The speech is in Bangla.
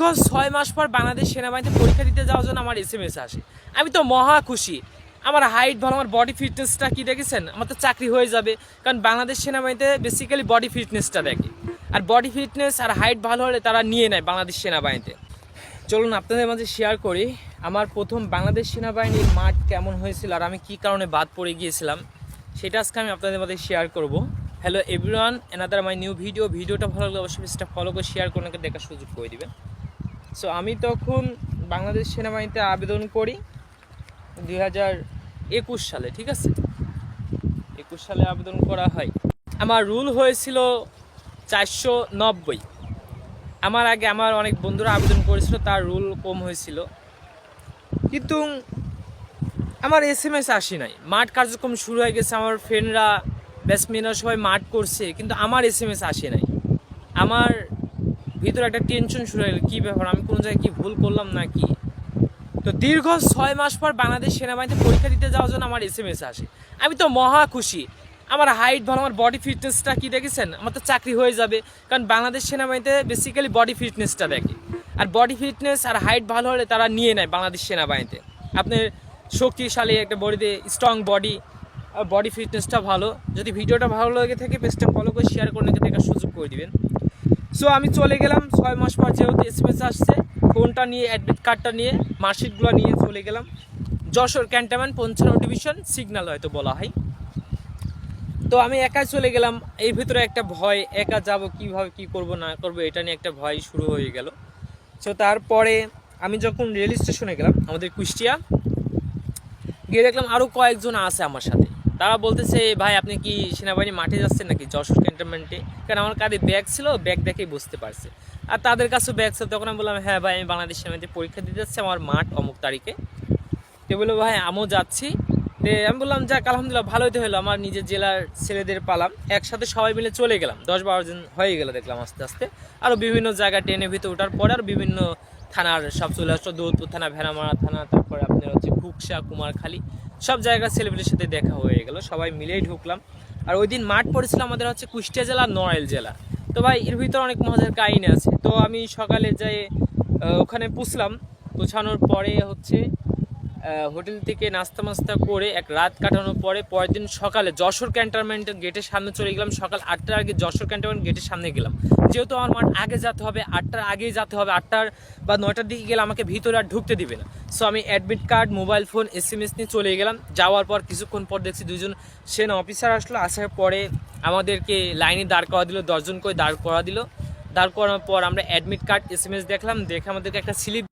দীর্ঘ ছয় মাস পর বাংলাদেশ সেনাবাহিনীতে পরীক্ষা দিতে যাওয়ার জন্য আমার এস এম এস আসে। আমি তো মহা খুশি। আমার হাইট ভালো, আমার বডি ফিটনেসটা কি দেখেছেন? আমার তো চাকরি হয়ে যাবে, কারণ বাংলাদেশ সেনাবাহিনীতে বেসিক্যালি বডি ফিটনেসটা দেখে। আর বডি ফিটনেস আর হাইট ভালো হলে তারা নিয়ে নেয় বাংলাদেশ সেনাবাহিনীতে। চলুন আপনাদের মাঝে শেয়ার করি, আমার প্রথম বাংলাদেশ সেনাবাহিনীর মাঠ কেমন হয়েছিল আর আমি কি কারণে বাদ পড়ে গিয়েছিলাম, সেটা আজকে আমি আপনাদের মাঝে শেয়ার করব। Hello everyone another my new video ভিডিওটা ভালো লাগলে অবশ্যই ফলো করে শেয়ার করে দেখার সুযোগ করে দিবেন। সো আমি তখন বাংলাদেশ সেনাবাহিনীতে আবেদন করি দুই হাজার একুশ সালে, ঠিক আছে? একুশ সালে আবেদন করা হয়। আমার রুল হয়েছিল চারশো নব্বই। আমার আগে আমার অনেক বন্ধুরা আবেদন করেছিল, তার রুল কম হয়েছিল। কিন্তু আমার এস এম এস আসি নাই। মাঠ কার্যক্রম শুরু হয়ে গেছে, আমার ফ্রেন্ডরা ব্যাটসম্যানরা সবাই মাঠ করছে, কিন্তু আমার এস এম এস আসে নাই। আমার ভিতরে একটা টেনশন শুরু হয়ে গেল, কী ব্যাপার? আমি কোনো জায়গায় কি ভুল করলাম না কি তো দীর্ঘ ছয় মাস পর বাংলাদেশ সেনাবাহিনীতে পরীক্ষা দিতে যাওয়ার জন্য আমার এস এম এস আসে। আমি তো মহা খুশি। আমার হাইট ভালো, আমার বডি ফিটনেসটা কি দেখেছেন? আমার তো চাকরি হয়ে যাবে, কারণ বাংলাদেশ সেনাবাহিনীতে বেসিক্যালি বডি ফিটনেসটা দেখে। আর বডি ফিটনেস আর হাইট ভালো হলে তারা নিয়ে নেয় বাংলাদেশ সেনাবাহিনীতে। আপনার শক্তিশালী একটা বডিতে স্ট্রং বডি আর বডি ফিটনেসটা ভালো। যদি ভিডিওটা ভালো লেগে থাকে, পেজটা ফলো করে শেয়ার করে নাকি দেখার সুযোগ করে দিবেন। সো আমি চলে গেলাম। ছয় মাস পর যেহেতু এসএমএস আসছে ফোনটা নিয়ে অ্যাডমিট কার্ডটা নিয়ে, মার্কশিটগুলো নিয়ে চলে গেলাম। যশোর ক্যান্টনমেন্ট পঞ্চান্ন ডিভিশন সিগন্যাল হয়তো বলা হয়। তো আমি একাই চলে গেলাম। এই ভিতরে একটা ভয়, একা যাব কীভাবে, কি করব, না করব, এটা নিয়ে একটা ভয় শুরু হয়ে গেল। সো তারপরে আমি যখন রেল স্টেশনে গেলাম, আমাদের কুষ্টিয়া, গিয়ে দেখলাম আরও কয়েকজন আছে আমার সাথে। তারা বলতেছে, ভাই, আপনি কি সেনাবাহিনী মাঠে যাচ্ছেন নাকি যশোর ক্যান্টনমেন্টে? কারণ আমার কাঁধে ব্যাগ ছিল, ব্যাগ দেখেই বুঝতে পারছে। আর তাদের কাছেও ব্যাগ ছিল, তখন আমি বললাম হ্যাঁ ভাই, আমি বাংলাদেশ সেনাবাহিনীতে পরীক্ষা দিতে যাচ্ছি, আমার মাঠ অমুক তারিখে। তো বলল, ভাই, আমিও যাচ্ছি। তো আমি বললাম, যাক, আলহামদুলিল্লাহ, ভালোই তো হলো, আমার নিজের জেলার ছেলেদের পালাম, একসাথে সবাই মিলে চলে গেলাম। দশ বারো জন হয়ে গেল দেখলাম আস্তে আস্তে। আরও বিভিন্ন জায়গায় ট্রেনের ভিতরে ওঠার পরে আর বিভিন্ন থানার সব চলে আসলো দৌলপুর থানা, ভেড়ামারা থানা, তারপরে আপনার হচ্ছে খুকসা কুমারখালী। সব জায়গার ছেলেপেলের সাথে দেখা হয়ে গেল, সবাই মিলেই ঢুকলাম। আর ওই দিন মাঠ পড়েছিল আমাদের হচ্ছে কুষ্টিয়া জেলা, নড়াইল জেলা। তো ভাই, এর ভিতরে অনেক মজার কাহিনী আছে। তো আমি সকালে যাই ওখানে পুষলাম, পুছানোর পরে হচ্ছে হোটেল থেকে নাস্তা মাস্তা করে এক রাত কাটানোর পরে পরের দিন সকালে যশোর ক্যান্টনমেন্টের গেটের সামনে চলে গেলাম। সকাল আটটার আগে যশোর ক্যান্টনমেন্ট গেটের সামনে গেলাম। যেহেতু আমার মাঠ আগে যেতে হবে, আটটার আগেই যেতে হবে, আটটার বা নয়টার দিকে গেলে আমাকে ভিতরে আর ঢুকতে দিবে না। সো আমি admit card mobile phone S M S নিয়ে চলে গেলাম। যাওয়ার পর কিছুক্ষণ পর দেখছি দুজন সেনা অফিসার আসলো। আসার পরে আমাদেরকে লাইনে দাঁড় করা দিল, দশজন করে দাঁড় করা দিল। দাঁড় করানোর পর আমরা admit card S M S দেখলাম। দেখে আমাদেরকে একটা স্লিপ